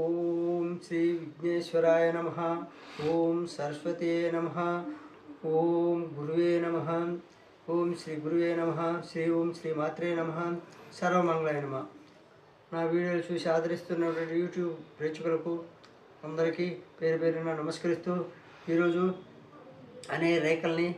ఓం శ్రీ విఘ్నేశ్వరాయ నమ. ఓం సరస్వతే నమ. ఓం గురువే నమ. ఓం శ్రీ గురువే నమ. శ్రీ ఓం శ్రీ మాత్రే నమ. సర్వమంగళాయ నమ. నా వీడియోలు చూసి ఆదరిస్తున్నటువంటి యూట్యూబ్ ప్రేక్షకులకు అందరికీ పేరు పేరున నమస్కరిస్తూ ఈరోజు అనే రేఖల్ని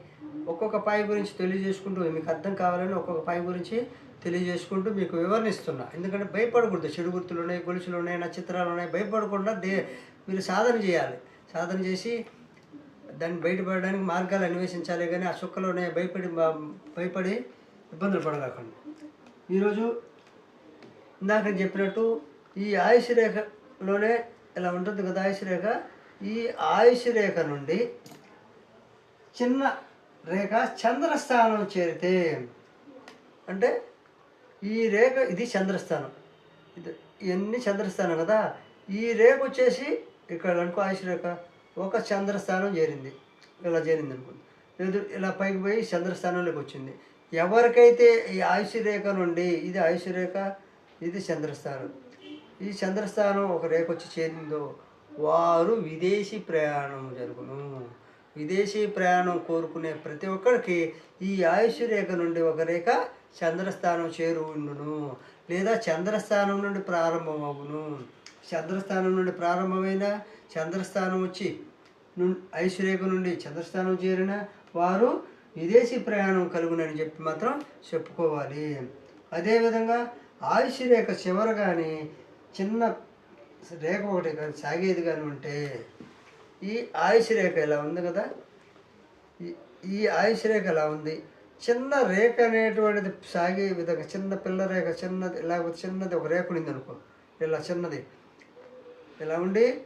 ఒక్కొక్క పాయ గురించి తెలియజేసుకుంటూ మీకు అర్థం కావాలని ఒక్కొక్క పాయ గురించి తెలియజేసుకుంటూ మీకు వివరణిస్తున్నా. ఎందుకంటే భయపడకూడదు. చెడు గుర్తులు ఉన్నాయి గొలుసులు ఉన్నాయి నక్షత్రాలు ఉన్నాయి భయపడకుండా దే మీరు సాధన చేయాలి. సాధన చేసి దాన్ని బయటపడడానికి మార్గాలు అన్వేషించాలి కానీ ఆ చుక్కలోనే భయపడి బా- భయపడి ఇబ్బందులు పడకండి ఈరోజు ఇందాక చెప్పినట్టు ఈ ఆయుష్ రేఖలోనే ఇలా ఉంటుంది కదా ఆయుష్ రేఖ. ఈ ఆయుష్ రేఖ నుండి చిన్న రేఖ చంద్రస్థానం చేరితే అంటే ఈ రేఖ ఇది చంద్రస్థానం. ఇది ఇవన్నీ చంద్రస్థానం కదా. ఈ రేఖ వచ్చేసి ఇక్కడ అనుకో ఆయుష్ రేఖ ఒక చంద్రస్థానం చేరింది. ఇలా చేరింది అనుకోండి లేదు ఇలా పైకి పోయి చంద్రస్థానంలోకి వచ్చింది. ఎవరికైతే ఈ ఆయుష్ రేఖ నుండి ఇది ఆయుష్ రేఖ ఇది చంద్రస్థానం. ఈ చంద్రస్థానం ఒక రేఖ వచ్చి చేరిందో వారు విదేశీ ప్రయాణం జరుగును. విదేశీ ప్రయాణం కోరుకునే ప్రతి ఒక్కరికి ఈ ఆయుష్ రేఖ నుండి ఒక రేఖ చంద్రస్థానం చేరువుండును లేదా చంద్రస్థానం నుండి ప్రారంభమవును. చంద్రస్థానం నుండి ప్రారంభమైన చంద్రస్థానం వచ్చి ను- నుండి చంద్రస్థానం చేరిన వారు విదేశీ ప్రయాణం కలుగునని చెప్పి మాత్రం చెప్పుకోవాలి. అదేవిధంగా ఆయుష్ రేఖ చివర కానీ చిన్న రేఖ ఒకటి కానీ సాగేది కానీ ఉంటే ఈ ఆయుష్ రేఖ ఇలా ఉంది కదా? ఈ- ఈ ఆయుష్ రేఖ ఎలా ఉంది? చిన్న రేఖ అనేటువంటిది సాగే విధంగా చిన్న పిల్ల రేఖ చిన్నది లేకపోతే చిన్నది ఒక రేఖ ఉంది అనుకో ఇలా చిన్నది. ఇలా ఉండి?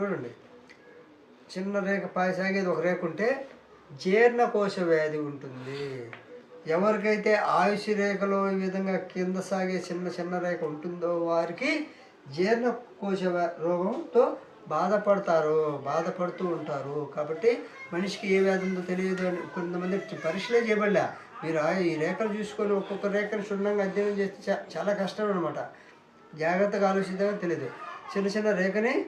చూడండి. చిన్న రేఖ పాయ సాగేది ఒక రేఖ ఉంటే జీర్ణకోశ వ్యాధి ఉంటుంది. ఎవరికైతే ఆయుష్ రేఖలో ఈ విధంగా కింద సాగే చిన్న చిన్న రేఖ ఉంటుందో వారికి జీర్ణకోశ వ్యా- రోగంతో బాధపడతారు బాధపడుతూ ఉంటారు. కాబట్టి మనిషికి ఏ వ్యాధి ఉందో తెలియదు అని కొంతమంది పరీక్షలే చేయబడలే. మీరు ఆ- ఈ రేఖలు చూసుకొని ఒక్కొక్క రేఖను క్షుణ్ణంగా అధ్యయనం చేస్తే చాలా కష్టం అనమాట జాగ్రత్తగా ఆలోచిద్దామని తెలియదు చిన్న చిన్న రేఖని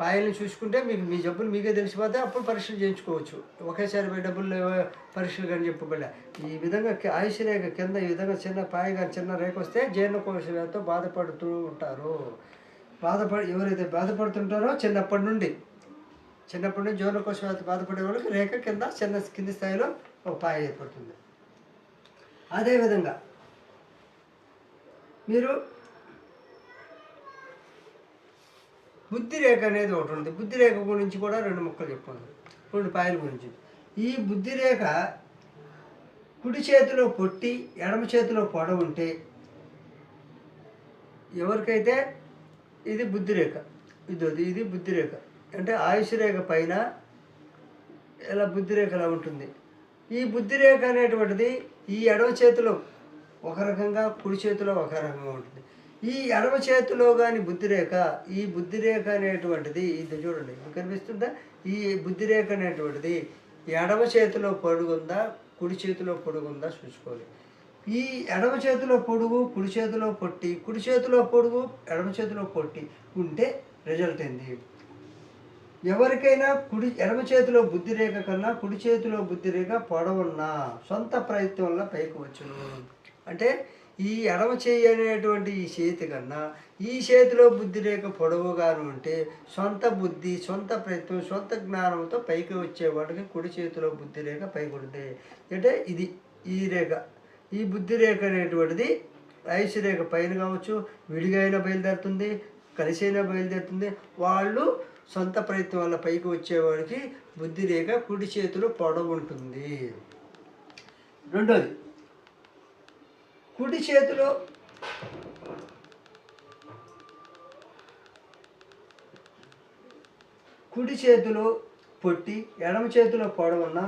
పాయల్ని చూసుకుంటే మీకు మీ జబ్బులు మీకే తెలిసిపోతే అప్పుడు పరీక్షలు చేయించుకోవచ్చు. ఒకేసారి మీ డబ్బులు పరీక్షలు కానీ చెప్పబడలే. ఈ విధంగా ఆయుష్ రేఖ కింద ఈ విధంగా చిన్న పాయ కానీ చిన్న రేఖ వస్తే జీర్ణకోశ వ్యాధితో బాధపడుతూ ఉంటారు. బాధపడి ఎవరైతే బాధపడుతుంటారో చిన్నప్పటి నుండి చిన్నప్పటి నుండి జీర్ణకోశ కోసం బాధపడే వాళ్ళకి రేఖ కింద చిన్న కింది స్థాయిలో ఒక పాయ ఏర్పడుతుంది. అదేవిధంగా మీరు బుద్ధి రేఖ అనేది ఒకటి ఉంది బుద్ధి రేఖ గురించి కూడా రెండు ముక్కలు చెప్పుకుందాం రెండు పాయల గురించి. ఈ బుద్ధి రేఖ కుడి చేతిలో పొట్టి ఎడమ చేతిలో పొడ ఉంటే ఎవరికైతే ఇది బుద్ధి రేఖ ఇది ఇది బుద్ధి రేఖ అంటే ఆయుష్ రేఖ పైన ఇలా బుద్ధి ఉంటుంది. ఈ బుద్ధి రేఖ అనేటువంటిది ఈ ఎడమ చేతిలో ఒక రకంగా కుడి చేతిలో ఒక రకంగా ఉంటుంది. ఈ ఎడమ చేతిలో కానీ బుద్ధి రేఖ ఈ బుద్ధి రేఖ అనేటువంటిది ఇది చూడండి కనిపిస్తుందా? ఈ బుద్ధి రేఖ అనేటువంటిది ఎడమ చేతిలో పొడుగుందా కుడి చేతిలో పొడుగుందా చూసుకోవాలి. ఈ ఎడమ చేతిలో పొడుగు కుడి చేతిలో పొట్టి కుడి చేతిలో పొడుగు ఎడమ చేతిలో పొట్టి ఉంటే రిజల్ట్ ఏంది? ఎవరికైనా కుడి ఎడమ చేతిలో బుద్ధి రేఖ కన్నా కుడి చేతిలో బుద్ధి రేఖ పొడవున్నా సొంత ప్రయత్నం వల్ల పైకి వచ్చును. అంటే ఈ ఎడమ చేయి అనేటువంటి ఈ చేతి కన్నా ఈ చేతిలో బుద్ధి రేఖ పొడవుగాను ఉంటే సొంత బుద్ధి సొంత ప్రయత్నం సొంత జ్ఞానంతో పైకి వచ్చేవాడికి కుడి చేతిలో బుద్ధి రేఖ పైకి ఉంటే. అంటే ఇది ఈ రేఖ. ఈ బుద్ధి రేఖ అనేటువంటిది ఐసు రేఖ పైన కావచ్చు విడిగా అయినా బయలుదేరుతుంది కలిసి అయినా బయలుదేరుతుంది. వాళ్ళు సొంత ప్రయత్నం వల్ల పైకి వచ్చేవాడికి బుద్ధి రేఖ కుడి చేతిలో పొడవు ఉంటుంది. రెండోది కుడి చేతిలో కుడి చేతిలో పొట్టి ఎడమ చేతిలో పొడవున్న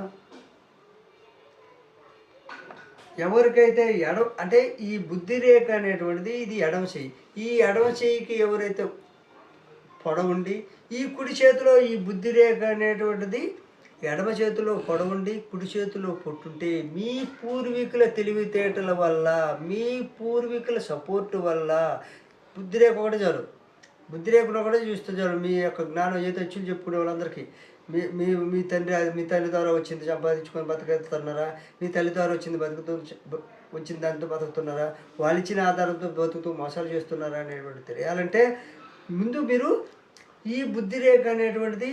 ఎవరికైతే ఎడ అంటే ఈ బుద్ధి రేఖ అనేటువంటిది ఇది ఎడమ చెయ్యి ఈ ఎడమ చెయ్యికి ఎవరైతే పొడవుండి ఈ కుడి చేతిలో ఈ బుద్ధి రేఖ అనేటువంటిది ఎడమ చేతిలో పొడవుండి కుడి చేతిలో పొట్టుంటే మీ పూర్వీకుల తెలివితేటల వల్ల మీ పూర్వీకుల సపోర్ట్ వల్ల బుద్ధిరేఖ ఒకటి చాలు బుద్ధి రేఖలో కూడా చూస్తుంటారు. మీ యొక్క జ్ఞానం ఏదో వచ్చింది చెప్పుకునే వాళ్ళందరికీ. మీ మీ మీ తండ్రి మీ తల్లి ద్వారా వచ్చింది సంపాదించుకొని బతకెళ్తున్నారా మీ తల్లి ద్వారా వచ్చింది బతుకుతూ వచ్చిన దాంతో బతుకుతున్నారా? వాళ్ళు ఇచ్చిన ఆధారంతో బతుకుతూ మోసాలు చేస్తున్నారా అనేటువంటి తెలియాలంటే ముందు మీరు ఈ బుద్ధి రేఖ అనేటువంటిది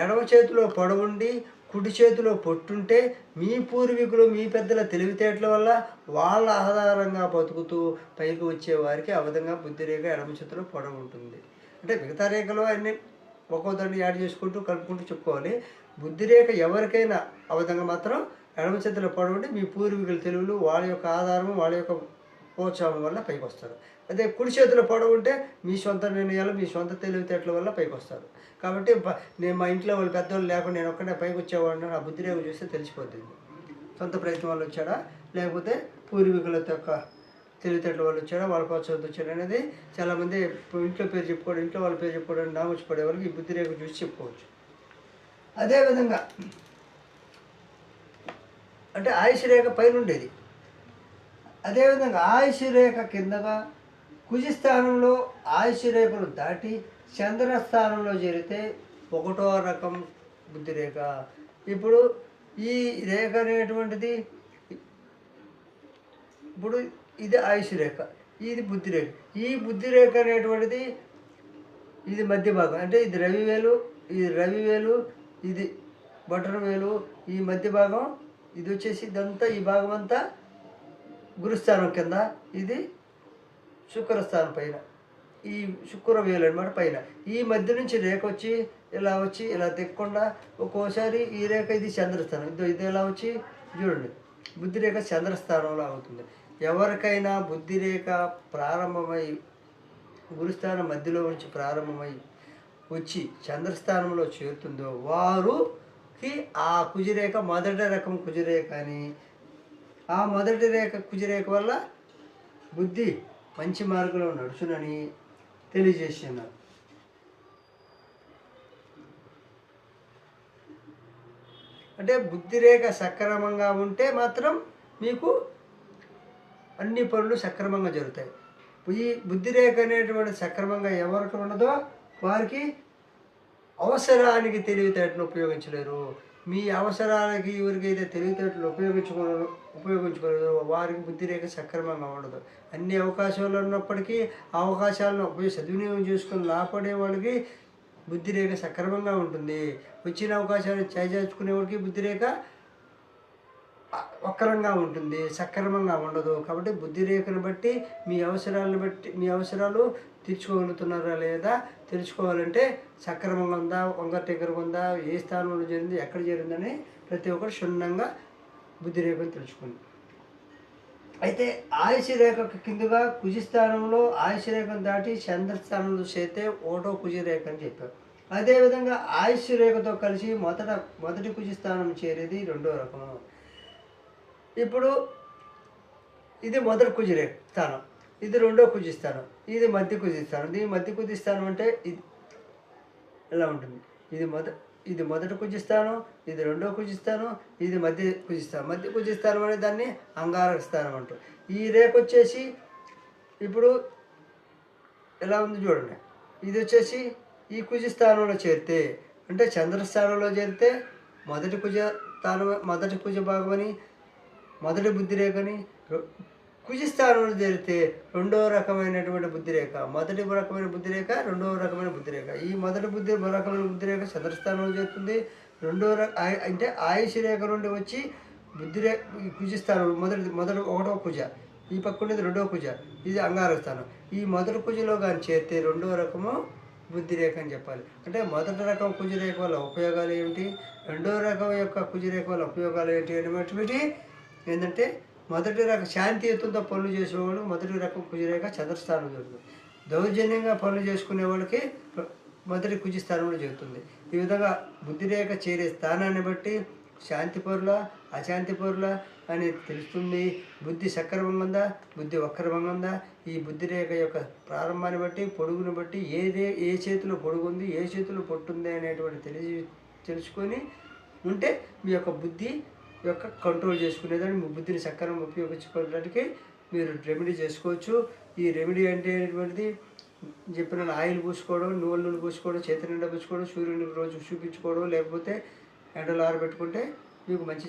ఎడమ చేతిలో పొడవుండి కుడి చేతిలో పొట్టుంటే మీ పూర్వీకులు మీ పెద్దల తెలివితేటల వల్ల వాళ్ళ ఆధారంగా బతుకుతూ పైకి వచ్చే వారికి ఆ విధంగా బుద్ధిరేఖ ఎడమ చేతిలో పొడవు ఉంటుంది అంటే మిగతా రేఖలు అన్ని ఒక్కో దాన్ని యాడ్ చేసుకుంటూ కలుపుకుంటూ చెప్పుకోవాలి. బుద్ధి రేఖ ఎవరికైనా ఆ విధంగా మాత్రం ఎడమ చేతిలో పొడవు మీ పూర్వీకుల తెలుగులు వాళ్ళ యొక్క ఆధారం వాళ్ళ యొక్క ప్రోత్సాహం వల్ల పైకి వస్తారు. అదే కుడి చేతిలో పడవుంటే మీ సొంత నిర్ణయాలు మీ సొంత తెలివితేటల వల్ల పైకి వస్తారు. కాబట్టి నేను మా ఇంట్లో వాళ్ళు పెద్దవాళ్ళు లేకుండా నేను ఒక్కడే పైకి వచ్చేవాడిని నా బుద్ధి రేఖ చూస్తే తెలిసిపోతుంది సొంత ప్రయత్నం వల్ల వచ్చాడా? లేకపోతే పూర్వీకుల యొక్క తెలివితేటల వాళ్ళు వచ్చాడా వాళ్ళ ప్రోత్సాహంతో వచ్చారు అనేది చాలామంది ఇంట్లో పేరు చెప్పుకోవడం ఇంట్లో వాళ్ళ పేరు చెప్పుకోవడం నామొచ్చి పడే వాళ్ళకి ఈ బుద్ధి రేఖ చూసి చెప్పుకోవచ్చు. అదేవిధంగా అంటే ఆయుష్ రేఖ పైన ఉండేది. అదేవిధంగా ఆయుష్ రేఖ కిందగా కుజిస్థానంలో ఆయుష్ రేఖను దాటి చంద్ర స్థానంలో చేరితే ఒకటో రకం బుద్ధి రేఖ. ఇప్పుడు ఈ రేఖ అనేటువంటిది ఇప్పుడు ఇది ఆయుష్ రేఖ ఇది బుద్ధి రేఖ. ఈ బుద్ధి రేఖ అనేటువంటిది ఇది మధ్య భాగం. అంటే ఇది రవి వేలు ఇది రవి వేలు ఇది బటర్ వేలు. ఈ మధ్య భాగం ఇది వచ్చేసి ఇదంతా ఈ భాగం అంతా గురుస్థానం కింద ఇది శుక్రస్థానం పైన. ఈ శుక్ర వేలు అనమాట పైన. ఈ మధ్య నుంచి రేఖ వచ్చి ఇలా వచ్చి ఇలా తెక్కకుండా ఒక్కోసారి ఈ రేఖ ఇది చంద్రస్థానం. ఇది ఇది ఎలా వచ్చి చూడండి. బుద్ధి రేఖ చంద్రస్థానంలో అవుతుంది. ఎవరికైనా బుద్ధి రేఖ ప్రారంభమై గురుస్థానం మధ్యలో నుంచి ప్రారంభమై వచ్చి చంద్రస్థానంలో చేరుతుందో వారుకి ఆ కుజిరేఖ మొదటి రకం కుజిరేఖ అని. ఆ మొదటి రేఖ కుజిరేఖ వల్ల బుద్ధి మంచి మార్గంలో నడుచునని తెలియజేస్తున్నారు. అంటే బుద్ధిరేఖ సక్రమంగా ఉంటే మాత్రం మీకు అన్ని పనులు సక్రమంగా జరుగుతాయి. ఈ బుద్ధిరేఖ అనేటువంటి సక్రమంగా ఎవరికి ఉండదో వారికి అవసరానికి తెలివితేటను ఉపయోగించలేరు. మీ అవసరాలకి ఎవరికైతే తెలివితేటలు ఉపయోగించుకో ఉపయోగించుకోలేదు వారికి బుద్ధిరేఖ సక్రమంగా ఉండదు. అన్ని అవకాశాలు ఉన్నప్పటికీ ఆ అవకాశాలను ఉపయోగ సద్వినియోగం చేసుకుని లాభపడే వాళ్ళకి బుద్ధిరేఖ సక్రమంగా ఉంటుంది. వచ్చిన అవకాశాన్ని చేజార్చుకునే వాడికి బుద్ధిరేఖ వక్రంగా ఉంటుంది సక్రమంగా ఉండదు. కాబట్టి బుద్ధి రేఖను బట్టి మీ అవసరాలను బట్టి మీ అవసరాలు తీర్చుకోగలుగుతున్నారా లేదా తెలుసుకోవాలంటే సక్రమంగా ఉందా వంగ టెంకరగా ఉందా ఏ స్థానంలో జరిగింది ఎక్కడ జరిగిందని ప్రతి ఒక్కరు క్షుణ్ణంగా బుద్ధి రేఖను తెలుసుకోండి. అయితే ఆయుష రేఖకు కిందుగా కుజిస్థానంలో ఆయుష రేఖను దాటి చంద్రస్థానంలో చేస్తే ఓటో కుజి రేఖ అని చెప్పారు. అదేవిధంగా ఆయుష్ రేఖతో కలిసి మొదట మొదటి కుజి స్థానం చేరేది రెండో రకం ఇప్పుడు ఇది మొదటి కుజిరే స్థానం. ఇది రెండో కుజి స్థానం. ఇది మధ్య కుజి స్థానం. ఇది మధ్య కుజి స్థానం అంటే ఇది. ఇలా ఉంటుంది? ఇది మొద ఇది మొదటి కుజిస్తానం ఇది రెండో కుజిస్తానం ఇది మధ్య కుజిస్తానం మధ్య కుజిస్తానం అనే దాన్ని అంగారక స్థానం అంటారు. ఈ రేఖ వచ్చేసి ఇప్పుడు ఎలా ఉంది చూడండి. ఇది వచ్చేసి ఈ కుజ స్థానంలో చేరితే అంటే చంద్రస్థానంలో చేరితే మొదటి కుజ స్థానం మొదటి కుజ భాగమని మొదటి బుద్ధిరేఖని కుజిస్థానంలో జరిగితే రెండవ స్థానంలో రకమైనటువంటి బుద్ధిరేఖ. మొదటి రకమైన బుద్ధిరేఖ రెండవ రకమైన బుద్ధిరేఖ. ఈ మొదటి బుద్ధి రకమైన బుద్ధిరేఖ చంద్రస్థానంలో చేరుతుంది రెండవ రక అంటే ఆయుష్ రేఖ నుండి వచ్చి బుద్ధిరేఖ ఈ స్థానం మొదటి మొదటి ఒకటో కుజ. ఈ పక్కనేది రెండవ కుజ. ఇది అంగారక స్థానం ఈ మొదటి కుజలో కానీ చేరితే రెండవ రకము బుద్ధిరేఖ అని చెప్పాలి. అంటే మొదటి రకం కుజరేఖ వల్ల ఉపయోగాలు ఏమిటి? రెండో రకం యొక్క కుజరేఖ వల్ల ఉపయోగాలు ఏంటి అనేటువంటి ఏంటంటే మొదటి రకం శాంతియుతంతో పనులు చేసేవాళ్ళు మొదటి రకం కుజరేఖ చంద్రస్థానం జరుగుతుంది. దౌర్జన్యంగా పనులు చేసుకునే వాళ్ళకి మొదటి కుజి స్థానంలో జరుగుతుంది. ఈ విధంగా బుద్ధి రేఖ చేరే స్థానాన్ని బట్టి శాంతి పౌరుల అశాంతి పౌరుల అని తెలుస్తుంది. బుద్ధి సక్రమంగా బుద్ధి వక్రమంగా ఉందా? ఈ బుద్ధి రేఖ యొక్క ప్రారంభాన్ని బట్టి పొడుగుని బట్టి ఏ రే ఏ చేతిలో పొడుగుంది ఏ చేతిలో పొట్టుంది అనేటువంటి తెలిసి తెలుసుకొని ఉంటే మీ యొక్క బుద్ధి యొక్క కంట్రోల్ చేసుకునేదాన్ని బుద్ధిని సక్రమంగా ఉపయోగించుకోవడానికి మీరు రెమెడీ చేసుకోవచ్చు. ఈ రెమెడీ అంటే అనేటువంటిది చెప్పిన ఆయిల్ పూసుకోవడం నువ్వుల నూనె పూసుకోవడం చేతి నిండా పూసుకోవడం సూర్యుడిని రోజు చూపించుకోవడం లేకపోతే ఎండలో ఆరబెట్టుకుంటే మీకు మంచి